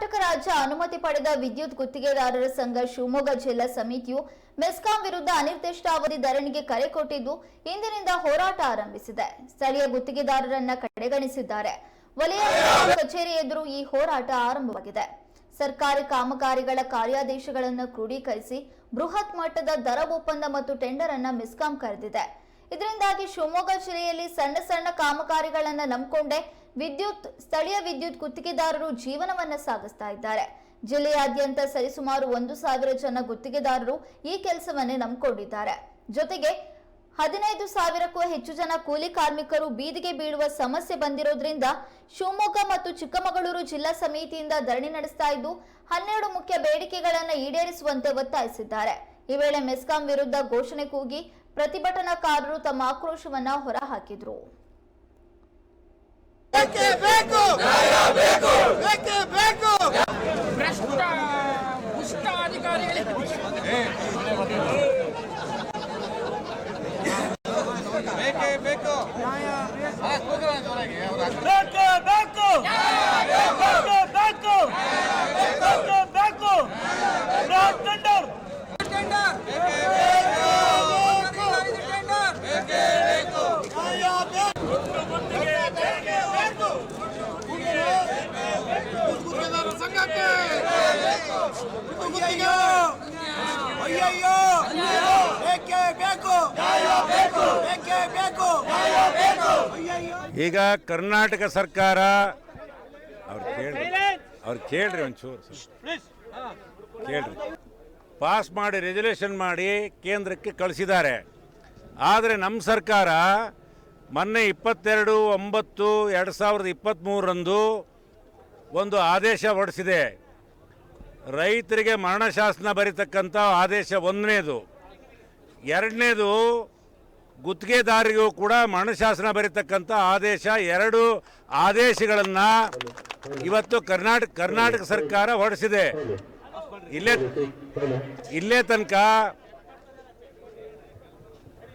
ಕರ್ನಾಟಕ ರಾಜ್ಯ ಅನುಮತಿ ಪಡೆದ ವಿದ್ಯುತ್ ಗುತ್ತಿಗೆದಾರರ ಸಂಘ ಶಿವಮೊಗ್ಗ ಜಿಲ್ಲಾ ಸಮಿತಿಯು ಮೆಸ್ಕಾಂ ವಿರುದ್ಧ ಅನಿರ್ದಿಷ್ಟಾವಧಿ ಧರಣಿಗೆ ಕರೆ ಕೊಟ್ಟಿದ್ದು, ಇಂದಿನಿಂದ ಹೋರಾಟ ಆರಂಭಿಸಿದೆ. ಸ್ಥಳೀಯ ಗುತ್ತಿಗೆದಾರರನ್ನ ಕಡೆಗಣಿಸಿದ್ದಾರೆ. ವಲಯ ಕಚೇರಿ ಎದುರು ಈ ಹೋರಾಟ ಆರಂಭವಾಗಿದೆ. ಸರ್ಕಾರಿ ಕಾಮಗಾರಿಗಳ ಕಾರ್ಯಾದೇಶಗಳನ್ನು ಕ್ರೋಢೀಕರಿಸಿ ಬೃಹತ್ ಮಟ್ಟದ ದರ ಒಪ್ಪಂದ ಮತ್ತು ಟೆಂಡರ್ ಅನ್ನ ಮೆಸ್ಕಾಂ ಕರೆದಿದೆ. ಇದರಿಂದಾಗಿ ಶಿವಮೊಗ್ಗ ಜಿಲ್ಲೆಯಲ್ಲಿ ಸಣ್ಣ ಸಣ್ಣ ಕಾಮಗಾರಿಗಳನ್ನ ನಂಬಿಕೊಂಡೇ ವಿದ್ಯುತ್, ಸ್ಥಳೀಯ ವಿದ್ಯುತ್ ಗುತ್ತಿಗೆದಾರರು ಜೀವನವನ್ನ ಸಾಗಿಸ್ತಾ ಇದ್ದಾರೆ. ಜಿಲ್ಲೆಯಾದ್ಯಂತ ಸರಿಸುಮಾರು ಒಂದು ಸಾವಿರ ಜನ ಗುತ್ತಿಗೆದಾರರು ಈ ಕೆಲಸವನ್ನೇ ನಂಬಿಕೊಂಡಿದ್ದಾರೆ. ಜೊತೆಗೆ ಹದಿನೈದು ಸಾವಿರಕ್ಕೂ ಹೆಚ್ಚು ಜನ ಕೂಲಿ ಕಾರ್ಮಿಕರು ಬೀದಿಗೆ ಬೀಳುವ ಸಮಸ್ಯೆ ಬಂದಿರೋದ್ರಿಂದ ಶಿವಮೊಗ್ಗ ಮತ್ತು ಚಿಕ್ಕಮಗಳೂರು ಜಿಲ್ಲಾ ಸಮಿತಿಯಿಂದ ಧರಣಿ ನಡೆಸ್ತಾ ಇದ್ದು, ಹನ್ನೆರಡು ಮುಖ್ಯ ಬೇಡಿಕೆಗಳನ್ನು ಈಡೇರಿಸುವಂತೆ ಒತ್ತಾಯಿಸಿದ್ದಾರೆ. ಈ ವೇಳೆ ಮೆಸ್ಕಾಂ ವಿರುದ್ಧ ಘೋಷಣೆ ಕೂಗಿ ಪ್ರತಿಭಟನಾಕಾರರು ತಮ್ಮ ಆಕ್ರೋಶವನ್ನ ಹೊರಹಾಕಿದ್ರು ಬೇಕೇ ಬೇಕು ಬೇಕೇ ಬೇಕು ಭ್ರಷ್ಟ ದುಷ್ಟ ಅಧಿಕಾರಿಗಳಿಗೆ ಬೇಕೇ ಬೇಕು ಬೇಕು ಬೇಕು ಬೇಕು ಬೇಕು ಬೇಕು ಬೇಕು ಬೃಹತ್ ಟೆಂಡರ್ ಸಂಘಕ್ಕೆ ಈಗ ಕರ್ನಾಟಕ ಸರ್ಕಾರ, ಅವ್ರು ಕೇಳ್ರಿ ಅವ್ರು ಕೇಳ್ರಿ ಒಂಚೂರು. ಕೇಳ್ರಿ. ಪಾಸ್ ಮಾಡಿ ರೆಜಲ್ಯೂಷನ್ ಮಾಡಿ ಕೇಂದ್ರಕ್ಕೆ ಕಳಿಸಿದ್ದಾರೆ. ಆದರೆ ನಮ್ಮ ಸರ್ಕಾರ ಮೊನ್ನೆ ಇಪ್ಪತ್ತೆರಡು, ಒಂಬತ್ತು, ಎರಡು ಸಾವಿರದ ಇಪ್ಪತ್ತ್ಮೂರರಂದು ಒಂದು ಆದೇಶ ಹೊರಡಿಸಿದೆ ರೈತರಿಗೆ ಮರಣಶಾಸನ ಬರೀತಕ್ಕಂಥ ಆದೇಶ ಒಂದನೇದು. ಎರಡನೇದು, ಗುತ್ತಿಗೆದಾರರಿಗೂ ಕೂಡ ಮರಣಶಾಸನ ಬರೀತಕ್ಕಂಥ ಆದೇಶ ಎರಡು ಆದೇಶಗಳನ್ನು ಇವತ್ತು ಕರ್ನಾಟಕ ಕರ್ನಾಟಕ ಸರ್ಕಾರ ಹೊರಡಿಸಿದೆ. ಇಲ್ಲೇ ಇಲ್ಲೇ ತನಕ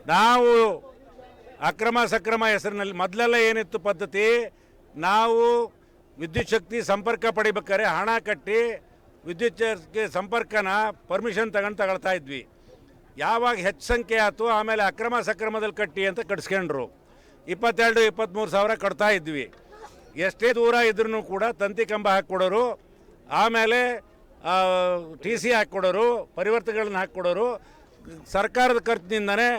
ನಾವು ಅಕ್ರಮ ಸಕ್ರಮ ಹೆಸರಿನಲ್ಲಿ ಮೊದಲೆಲ್ಲ ಏನಿತ್ತು ಪದ್ಧತಿ? ನಾವು ವಿದ್ಯುತ್ ಶಕ್ತಿ ಸಂಪರ್ಕ ಪಡಿಬೇಕಾದ್ರೆ ಹಣ ಕಟ್ಟಿ ವಿದ್ಯುತ್ ಚೇರ್ಗೆ ಸಂಪರ್ಕನ ಪರ್ಮಿಷನ್ ತಗೊಂಡು ತಗೊಳ್ತಾ ಇದ್ವಿ. ಯಾವಾಗ ಹೆಚ್ಚು ಸಂಖ್ಯೆ ಆಯಿತು ಆಮೇಲೆ ಅಕ್ರಮ ಸಕ್ರಮದಲ್ಲಿ ಕಟ್ಟಿ ಅಂತ ಕಟ್ಸ್ಕೊಂಡ್ರು. ಇಪ್ಪತ್ತೆರಡು ಇಪ್ಪತ್ತ್ಮೂರು ಸಾವಿರ ಕಟ್ತಾ ಇದ್ವಿ. ಎಷ್ಟೇ ದೂರ ಇದ್ರೂ ಕೂಡ ತಂತಿ ಕಂಬ ಹಾಕ್ಕೊಡೋರು, ಆಮೇಲೆ ಟಿ ಸಿ ಹಾಕ್ಕೊಡೋರು ಪರಿವರ್ತನೆಗಳನ್ನ ಹಾಕ್ಕೊಡೋರು, ಸರ್ಕಾರದ ಖರ್ಚಿನಿಂದನೇ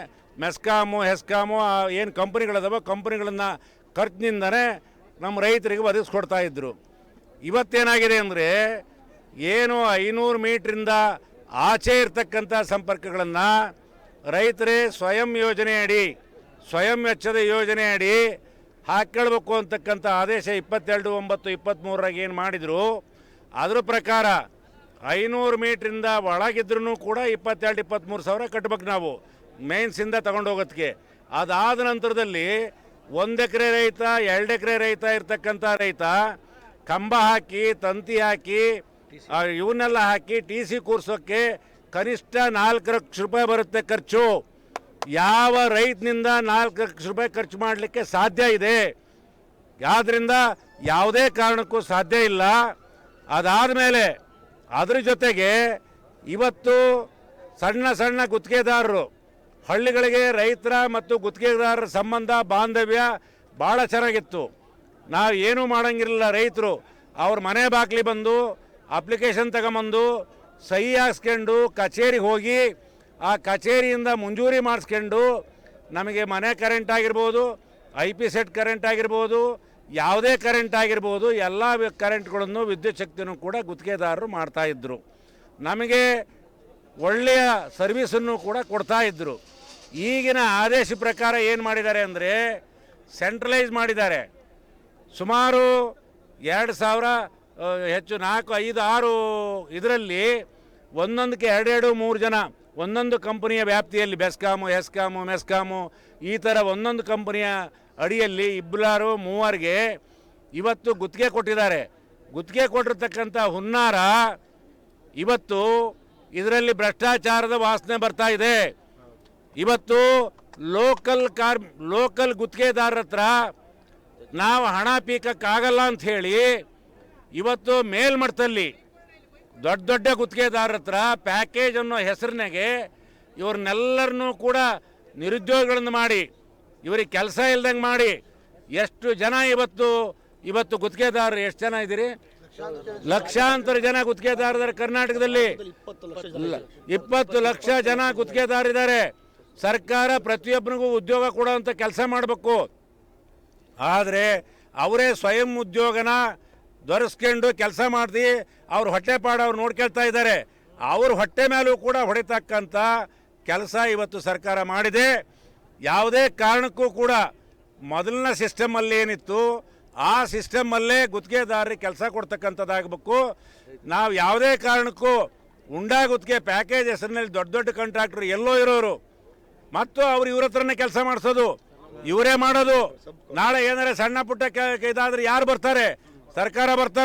ಮೆಸ್ಕಾಮು, ಹೆಸ್ಕಾಮು ಏನು ಕಂಪ್ನಿಗಳದಾವ ಕಂಪ್ನಿಗಳನ್ನು ಖರ್ಚಿನಿಂದನೇ ನಮ್ಮ ರೈತರಿಗೆ ಒದಗಿಸ್ಕೊಡ್ತಾ ಇದ್ದರು ಇವತ್ತೇನಾಗಿದೆ ಅಂದರೆ ಏನು ಐನೂರು ಮೀಟ್ರಿಂದ ಆಚೆ ಇರ್ತಕ್ಕಂಥ ಸಂಪರ್ಕಗಳನ್ನು ರೈತರೇ ಸ್ವಯಂ ಯೋಜನೆ ಅಡಿ, ಸ್ವಯಂ ವೆಚ್ಚದ ಯೋಜನೆ ಅಡಿ ಹಾಕ್ಕೊಳ್ಬೇಕು ಅಂತಕ್ಕಂಥ ಆದೇಶ ಇಪ್ಪತ್ತೆರಡು, ಒಂಬತ್ತು, ಇಪ್ಪತ್ತ್ಮೂರರಾಗ ಏನು ಮಾಡಿದರು, ಅದ್ರ ಪ್ರಕಾರ ಐನೂರು ಮೀಟ್ರಿಂದ ಒಳಗಿದ್ರೂ ಕೂಡ ಇಪ್ಪತ್ತೆರಡು, ಇಪ್ಪತ್ತ್ಮೂರು ಸಾವಿರ ಕಟ್ಬೇಕು ನಾವು ಮೇನ್ಸಿಂದ ತಗೊಂಡು ಹೋಗೋದಕ್ಕೆ ಅದಾದ ನಂತರದಲ್ಲಿ ಒಂದು ಎಕರೆ ರೈತ, ಎರಡು ಎಕರೆ ರೈತ ಇರ್ತಕ್ಕಂಥ ರೈತ ಕಂಬ ಹಾಕಿ, ತಂತಿ ಹಾಕಿ ಇವನ್ನೆಲ್ಲ ಹಾಕಿ ಟಿ ಸಿ ಕೂರ್ಸೋಕ್ಕೆ ಕನಿಷ್ಠ ನಾಲ್ಕು ಲಕ್ಷ ರೂಪಾಯಿ ಬರುತ್ತೆ ಖರ್ಚು. ಯಾವ ರೈತನಿಂದ ನಾಲ್ಕು ಲಕ್ಷ ರೂಪಾಯಿ ಖರ್ಚು ಮಾಡಲಿಕ್ಕೆ ಸಾಧ್ಯ ಇದೆ? ಆದ್ದರಿಂದ ಯಾವುದೇ ಕಾರಣಕ್ಕೂ ಸಾಧ್ಯ ಇಲ್ಲ. ಅದಾದ ಮೇಲೆ ಅದ್ರ ಜೊತೆಗೆ ಇವತ್ತು ಸಣ್ಣ ಸಣ್ಣ ಗುತ್ತಿಗೆದಾರರು, ಹಳ್ಳಿಗಳಿಗೆ ರೈತರ ಮತ್ತು ಗುತ್ತಿಗೆದಾರರ ಸಂಬಂಧ, ಬಾಂಧವ್ಯ ಭಾಳ ಚೆನ್ನಾಗಿತ್ತು. ನಾವು ಏನೂ ಮಾಡೋಂಗಿರಲಿಲ್ಲ ರೈತರು. ಅವ್ರ ಮನೆ ಬಾಗಿಲಿ ಬಂದು ಅಪ್ಲಿಕೇಶನ್ ತಗೊಂಬಂದು ಸಹಿ ಹಾಕ್ಸ್ಕೊಂಡು ಕಚೇರಿಗೆ ಹೋಗಿ ಆ ಕಚೇರಿಯಿಂದ ಮಂಜೂರಿ ಮಾಡಿಸ್ಕೊಂಡು ನಮಗೆ ಮನೆ ಕರೆಂಟ್ ಆಗಿರ್ಬೋದು ಐ ಪಿ ಸೆಟ್ ಕರೆಂಟ್ ಆಗಿರ್ಬೋದು, ಯಾವುದೇ ಕರೆಂಟ್ ಆಗಿರ್ಬೋದು, ಎಲ್ಲ ಕರೆಂಟ್ಗಳನ್ನು ವಿದ್ಯುತ್ ಶಕ್ತಿನೂ ಕೂಡ ಗುತ್ತಿಗೆದಾರರು ಮಾಡ್ತಾಯಿದ್ರು ನಮಗೆ ಒಳ್ಳೆಯ ಸರ್ವಿಸನ್ನು ಕೂಡ ಕೊಡ್ತಾ ಇದ್ದರು ಈಗಿನ ಆದೇಶ ಪ್ರಕಾರ ಏನು ಮಾಡಿದ್ದಾರೆ ಅಂದರೆ ಸೆಂಟ್ರಲೈಸ್ ಮಾಡಿದ್ದಾರೆ. ಸುಮಾರು ಎರಡು ಸಾವಿರ ಹೆಚ್ಚು ನಾಲ್ಕು, ಐದು, ಆರು ಇದರಲ್ಲಿ ಒಂದೊಂದಕ್ಕೆ ಎರಡೆರಡು, ಮೂರು ಜನ ಒಂದೊಂದು ಕಂಪನಿಯ ವ್ಯಾಪ್ತಿಯಲ್ಲಿ ಬೆಸ್ಕಾಮು ಎಸ್ಕಾಮು ಮೆಸ್ಕಾಮು ಈ ಥರ ಒಂದೊಂದು ಕಂಪನಿಯ ಅಡಿಯಲ್ಲಿ ಇಬ್ಬರಾರು ಮೂವರಿಗೆ ಇವತ್ತು ಗುತ್ತಿಗೆ ಕೊಟ್ಟಿದ್ದಾರೆ. ಗುತ್ತಿಗೆ ಕೊಟ್ಟಿರ್ತಕ್ಕಂಥ ಹುನ್ನಾರ ಇವತ್ತು ಇದರಲ್ಲಿ ಭ್ರಷ್ಟಾಚಾರದ ವಾಸನೆ ಬರ್ತಾ ಇದೆ. ಇವತ್ತು ಲೋಕಲ್ ಕಾರ್ ಲೋಕಲ್ ಗುತ್ತಿಗೆದಾರರ ಹತ್ರ ನಾವು ಹಣ ಪೀಕಕ್ಕಾಗಲ್ಲ ಅಂತ ಹೇಳಿ ಇವತ್ತು ಮೇಲ್ಮಟ್ಟದಲ್ಲಿ ದೊಡ್ಡ ದೊಡ್ಡ ಗುತ್ತಿಗೆದಾರರ ಹತ್ರ ಪ್ಯಾಕೇಜ್ ಅನ್ನೋ ಹೆಸರಿನಾಗೆ ಇವ್ರನ್ನೆಲ್ಲರನ್ನೂ ಕೂಡ ನಿರುದ್ಯೋಗಿಗಳನ್ನು ಮಾಡಿ, ಇವರಿಗೆ ಕೆಲಸ ಇಲ್ದಂಗೆ ಮಾಡಿ ಎಷ್ಟು ಜನ ಇವತ್ತು ಇವತ್ತು ಗುತ್ತಿಗೆದಾರರು, ಎಷ್ಟು ಜನ ಇದ್ದೀರಿ? ಲಕ್ಷಾಂತರ ಜನ ಗುತ್ತಿಗೆದಾರರು ಕರ್ನಾಟಕದಲ್ಲಿ. ಇಪ್ಪತ್ತು ಲಕ್ಷ ಜನ ಗುತ್ತಿಗೆದಾರಿದ್ದಾರೆ ಸರ್ಕಾರ ಪ್ರತಿಯೊಬ್ಬನಿಗೂ ಉದ್ಯೋಗ ಕೊಡುವಂಥ ಕೆಲಸ ಮಾಡಬೇಕು. ಆದರೆ ಅವರೇ ಸ್ವಯಂ ಉದ್ಯೋಗನ ದೊರಸ್ಕೊಂಡು ಕೆಲಸ ಮಾಡಿ ಅವ್ರ ಹೊಟ್ಟೆಪಾಡು ಅವ್ರು ನೋಡ್ಕೊಳ್ತಾ ಇದ್ದಾರೆ ಅವ್ರ ಹೊಟ್ಟೆ ಮೇಲೂ ಕೂಡ ಹೊಡಿತಕ್ಕಂಥ ಕೆಲಸ ಇವತ್ತು ಸರ್ಕಾರ ಮಾಡಿದೆ. ಯಾವುದೇ ಕಾರಣಕ್ಕೂ ಕೂಡ ಮೊದಲಿನ ಸಿಸ್ಟಮಲ್ಲಿ ಏನಿತ್ತು, ಆ ಸಿಸ್ಟಮಲ್ಲೇ ಗುತ್ತಿಗೆದಾರರಿಗೆ ಕೆಲಸ ಕೊಡ್ತಕ್ಕಂಥದ್ದಾಗಬೇಕು. ನಾವು ಯಾವುದೇ ಕಾರಣಕ್ಕೂ ಉಂಡಾ ಗುತ್ತಿಗೆ ಪ್ಯಾಕೇಜ್ ಹೆಸರಿನಲ್ಲಿ ದೊಡ್ಡ ದೊಡ್ಡ ಕಾಂಟ್ರಾಕ್ಟರ್ ಎಲ್ಲೋ ಇರೋರು. ಮತ್ತು ಅವ್ರು ಇವ್ರ ಹತ್ರನೇ ಕೆಲಸ ಮಾಡಿಸೋದು, ಇವರೇ ಮಾಡೋದು. ನಾಳೆ ಏನಾರ ಸಣ್ಣ ಪುಟ್ಟ ಇದಾದ್ರೆ ಯಾರು ಬರ್ತಾರೆ? ಸರ್ಕಾರ ಬರ್ತಾರ.